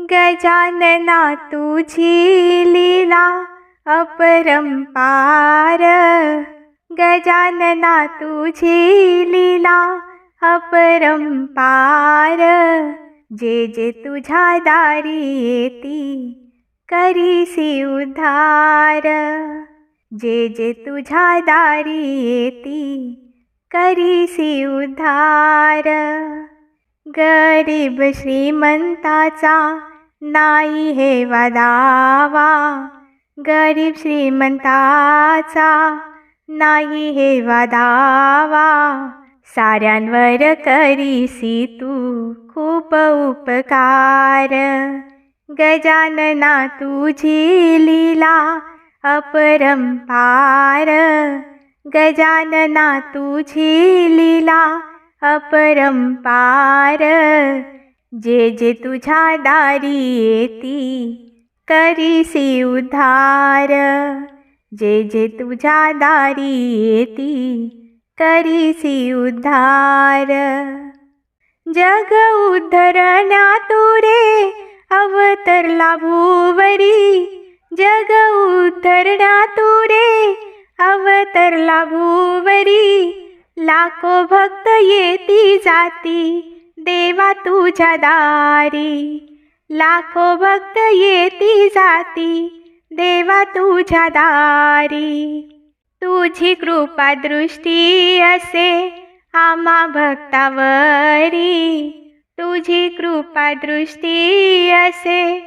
गजानना तुझी लीला अपरंपार गजानना तुझी लीला अपरंपार जे जे तुझ्या दारी येती करीसी उद्धार। जे जे तुझ्या दारी येती करीसी उद्धार। गरीब श्रीमंताचा नाही हे वादावा. गरीब श्रीमंताचा नाही हे वादावा. साऱ्यांवर करीसी तू खूप उपकार. गजानना तुझी लीला अपरंपार गजानना तुझी लीला अपरंपार जे जे तुझ्या दारी येती करीसी उद्धार जे जे तुझ्या दारी येती करीसी उद्धार जग उद्धरण्या तुरे अवतरला भूवरी जग उद्धरण्या तुरे अवतरला भूवरी लाखो भक्त येती जाती देवा तुझ्या दारी. लाखो भक्त येती जाती. देवा तुझ्या दारी. तुझी कृपा दृष्टी असे आम्हा भक्तावरी. तुझी कृपा दृष्टी असे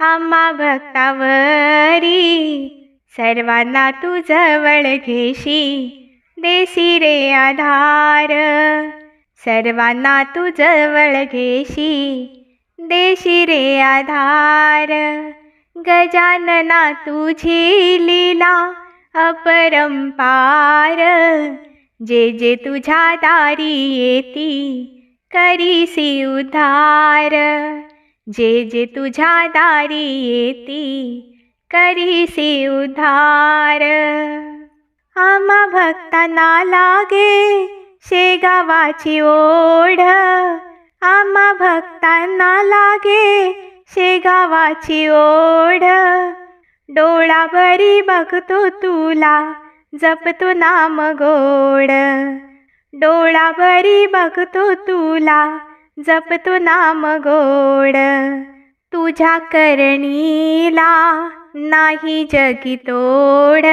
आम्हा भक्तावरी. सर्वांना तू जवळ घेशी. देसी रे आधार. सर्वांना तू जवळ घेशी देशी रे आधार. गजानना तुझी लीला अपरंपार. जे जे तुझ्या दारी येती करीसी उधार जे जे तुझ्या दारी येती करीसी उद्धार. आम्हा भक्तांना लागे नावाची ओढ. आम्हा भक्तांना लागे शेगावाची ओढ. डोळाभरी बघतो तुला जपतो नाम गोड. डोळाभरी बघतो तुला जपतो नाम गोड. तुझ्या करणीला नाही जगी तोड.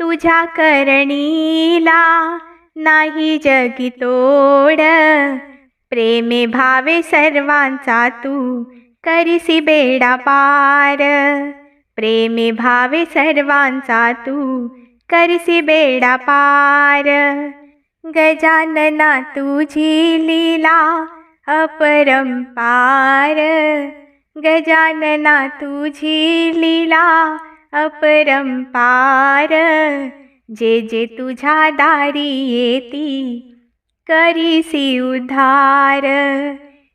तुझ्या करणीला नाही जगी तोड. प्रेमे भावे सर्वांचा तू करीसी बेडा पार. प्रेमे भावे सर्वांचा तू करीसी बेडा पार. गजानना तुझी लीला अपरंपार गजानना तुझी लीला अपरंपार जे जे तुझ्या दारी येती करीसी उद्धार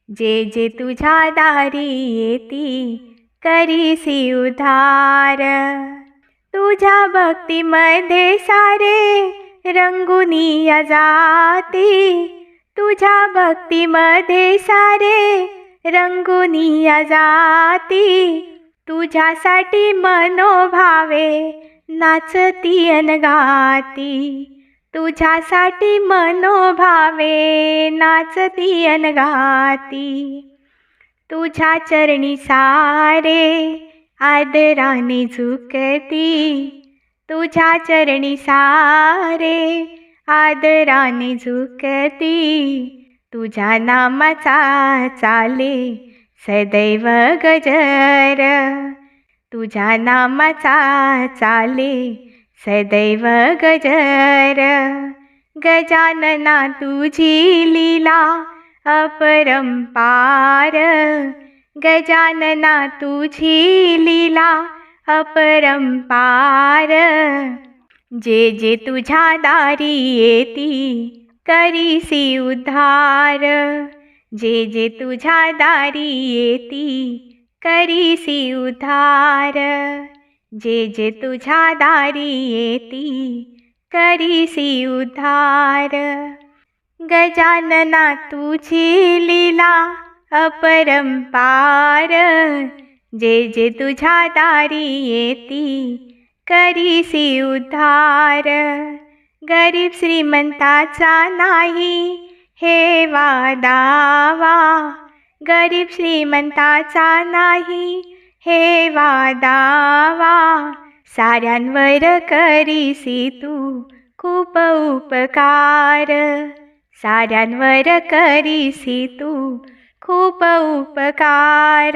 जे जे तुझ्या दारी येती करीसी उद्धार तुझ्या भक्तीमध्ये सारे रंगुनी जाती तुझ्या भक्तीमध्ये सारे रंगुनी जाती तुझ्यासाठी मनोभावे नाचती अनगाती तुझ्यासाठी मनोभावे नाचती अनगाती तुझ्या चरणी सारे आदराने झुकती. तुझ्या चरणी सारे आदराने झुकती. तुझ्या नामाचा चाले सदैव गजर. तुझ्या नामाचा चाले सदैव गजर. गजानना तुझी लीला अपरंपार गजानना तुझी लीला अपरंपार जे जे तुझ्या दारी येती करीसी उद्धार. जे जे तुझ्या दारी येती करीसी उधार। जे जे तुझ्या दारी येती करीसी उधार। गजानना तुझी लीला अपरंपार जे जे तुझ्या दारी येती करीसी उधार। गरीब श्रीमंताचा नाही हे वादावा गरीब श्रीमंताचा नाही. हे वादावा साऱ्यांवर करीसी तू. खूप उपकार. साऱ्यांवर करीसी तू. खूप उपकार.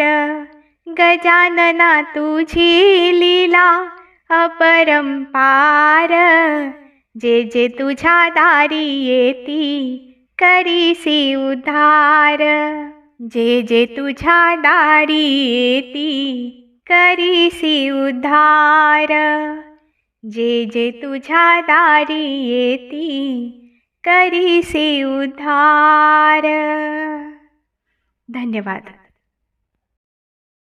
गजानना तुझी लीला अपरंपार. जे जे तुझ्या दारी येती करीसी उधार जे जे तुझ्या दारी येती करीसी उद्धार जे जे तुझ्या दारी येती करीसी उद्धार. धन्यवाद.